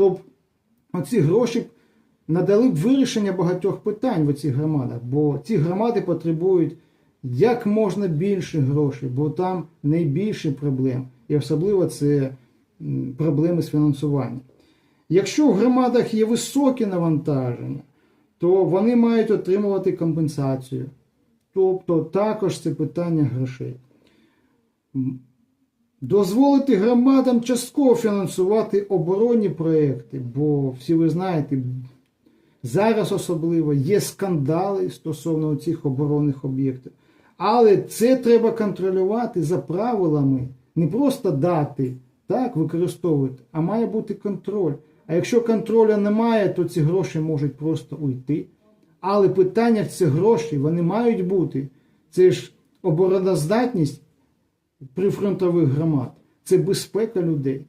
то б оці гроші б надали б вирішення багатьох питань в цих громадах, бо ці громади потребують як можна більше грошей, бо там найбільше проблем, і особливо це проблеми з фінансуванням. Якщо в громадах є високі навантаження, то вони мають отримувати компенсацію. Тобто також це питання грошей. Дозволити громадам частково фінансувати оборонні проекти, бо всі ви знаєте, зараз особливо є скандали стосовно цих оборонних об'єктів. Але це треба контролювати за правилами, не просто дати, так, використовувати, а має бути контроль. А якщо контролю немає, то ці гроші можуть просто уйти. Але питання цих грошей вони мають бути. Це ж обороноздатність прифронтових громад, це безпека людей.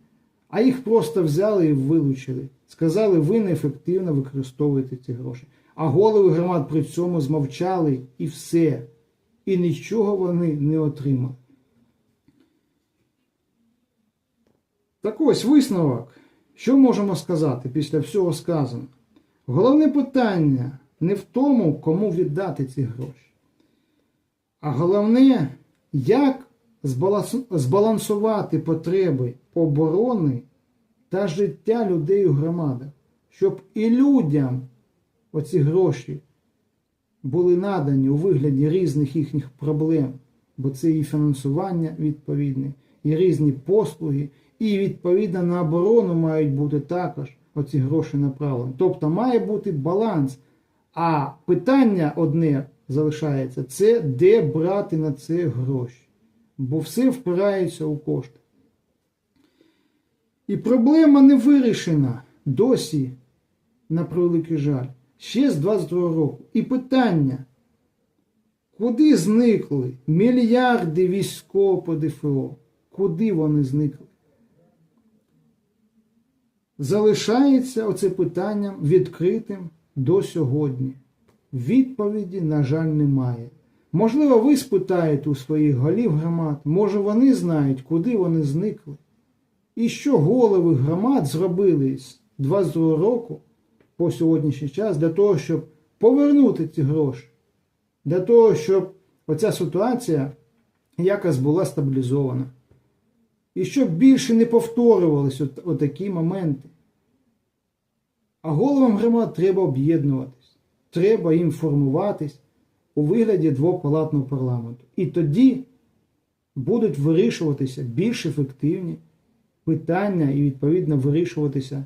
А їх просто взяли і вилучили. Сказали, ви неефективно використовуєте ці гроші. А голови громад при цьому змовчали і все. І нічого вони не отримали. Так ось висновок. Що можемо сказати після всього сказаного? Головне питання не в тому, кому віддати ці гроші, а головне, як збалансувати потреби оборони та життя людей у громадах, щоб і людям оці гроші були надані у вигляді різних їхніх проблем, бо це і фінансування відповідне, і різні послуги, і відповідно на оборону мають бути також оці гроші направлені. Тобто має бути баланс. А питання одне залишається: це де брати на це гроші. Бо все впирається у кошти. І проблема не вирішена досі, на превеликий жаль, ще з 22 року. І питання, куди зникли мільярди військового по ДФО? Куди вони зникли? Залишається оце питанням відкритим до сьогодні. Відповіді, на жаль, немає. Можливо, ви спитаєте у своїх голів громад, може вони знають, куди вони зникли. І що голови громад зробили з 22 року по сьогоднішній час для того, щоб повернути ці гроші, для того, щоб оця ситуація якось була стабілізована. І щоб більше не повторювалися от, отакі моменти. А головам громад треба об'єднуватись, треба їм формуватись у вигляді двопалатного парламенту. І тоді будуть вирішуватися більш ефективні питання і відповідно вирішуватися